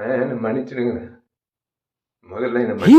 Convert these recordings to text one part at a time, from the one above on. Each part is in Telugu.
ఆయన మన్నించిన మొదలైన మనిషి.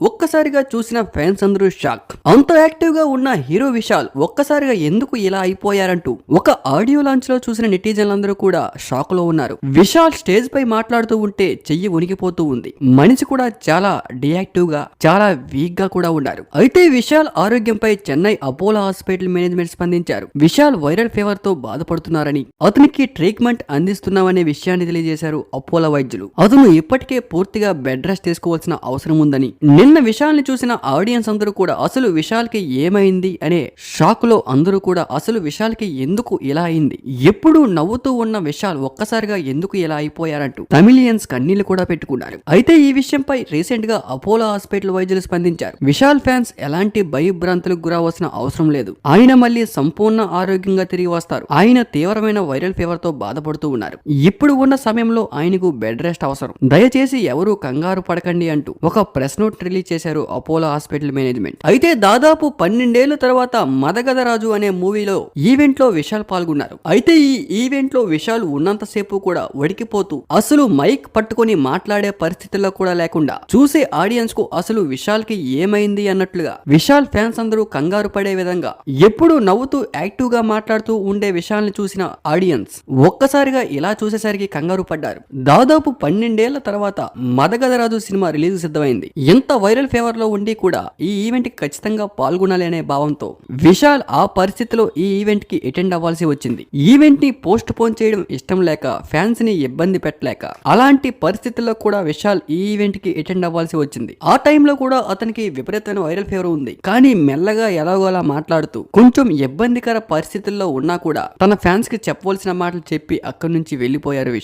ఒక్కసారిగా చూసిన ఫ్యాన్స్ అందరూ షాక్. అంత యాక్టివ్గా ఉన్న హీరో విశాల్ ఒక్కసారిగా ఎందుకు ఇలా అయిపోయారంటూ ఒక ఆడియో లాంచ్లో చూసిన నెటిజన్లందరూ కూడా షాక్లో ఉన్నారు. విశాల్ స్టేజ్ పై మాట్లాడుతూ ఉంటే చెయ్యి ఉనికిపోతూ ఉంది. మనిషి కూడా చాలా డియాక్టివ్గా చాలా వీక్గా కూడా ఉన్నారు. అయితే విశాల్ ఆరోగ్యంపై చెన్నై అపోలో హాస్పిటల్ మేనేజ్మెంట్ స్పందించారు. విశాల్ వైరల్ ఫీవర్తో బాధపడుతున్నారని అతనికి ట్రీట్మెంట్ అందిస్తున్నామనే విషయాన్ని తెలియజేశారు అపోలో వైద్యులు. అతను ఇప్పటికే పూర్తిగా బెడ్ రెస్ట్ తీసుకోవాల్సిన అవసరం ఉందని నిన్న విశాల్ని చూసిన ఆడియన్స్ అందరూ కూడా అసలు విశాల్కి ఏమైంది? అనే షాక్లో అందరూ కూడా అసలు విశాల్కి ఎందుకు ఇలా అయింది? ఎప్పుడు నవ్వుతూ ఉన్న విశాల్ ఒక్కసారిగా ఎందుకు ఇలా అయిపోయారంటూ తమిళియన్స్ కన్నీళ్ళు కూడా పెట్టుకున్నారు. అయితే ఈ విషయంపై రీసెంట్గా అపోలో హాస్పిటల్ వైద్యులు స్పందించారు. విశాల్ ఫ్యాన్స్ ఎలాంటి భయభ్రాంతులకు గురవలసిన అవసరం లేదు. ఆయన మళ్ళీ సంపూర్ణ ఆరోగ్యంగా తిరిగి వస్తారు. ఆయన తీవ్రమైన వైరల్ ఫీవర్తో బాధపడుతూ ఉన్నారు. ఇప్పుడు ఉన్న సమయంలో ఆయనకు బెడ్ రెస్ట్ అవసరం. దయచేసి ఎవరు కంగారు పడకండి అంటూ ఒక ప్రెస్ నోట్ రిలీజ్ చేశారు అపోలో హాస్పిటల్ మేనేజ్మెంట్. అయితే దాదాపు పన్నెండేళ్ళ తర్వాత మదగదరాజు అనే మూవీలో ఈవెంట్లో విశాల్ పాల్గొన్నారు. అయితే ఈ ఈవెంట్లో విశాల్ ఉన్నంతసేపు కూడా వడికిపోతూ అసలు మైక్ పట్టుకొని మాట్లాడే పరిస్థితుల్లో కూడా లేకుండా చూసే ఆడియన్స్కు అసలు విశాల్కి ఏమైంది అన్నట్లుగా విశాల్ ఫ్యాన్స్ అందరూ కంగారు పడే విధంగా ఎప్పుడు నవ్వుతూ యాక్టివ్గా మాట్లాడుతూ ఉండే విశాల్ని చూసిన ఆడియన్స్ ఒక్కసారిగా ఇలా చూసేసరికి కంగారు పడ్డారు. దాదాపు పన్నెండేళ్ళ తర్వాత మదగదరాజు సినిమా రిలీజ్ సిద్ధమైంది. ఎంత వైరల్ ఫేవర్లో ఉండి కూడా ఈ ఈవెంట్కి ఖచ్చితంగా పాల్గొనాలి అనే భావంతో విశాల్ ఆ పరిస్థితిలో ఈ ఈవెంట్కి అటెండ్ అవ్వాల్సి వచ్చింది. ఈవెంట్ని పోస్ట్ పోన్ చేయడం ఇష్టం లేక ఫ్యాన్స్ని ఇబ్బంది పెట్టలేక అలాంటి పరిస్థితుల్లో కూడా విశాల్ ఈ ఈవెంట్కి అటెండ్ అవ్వాల్సి వచ్చింది. ఆ టైంలో కూడా అతనికి విపరీతమైన వైరల్ ఫీవర్ ఉంది. కానీ మెల్లగా ఎలాగోలా మాట్లాడుతూ కొంచెం ఇబ్బందికర పరిస్థితుల్లో ఉన్నా కూడా తన ఫ్యాన్స్కి చెప్పవలసిన మాటలు చెప్పి అక్కడి నుంచి వెళ్ళిపోయారు విశాల్.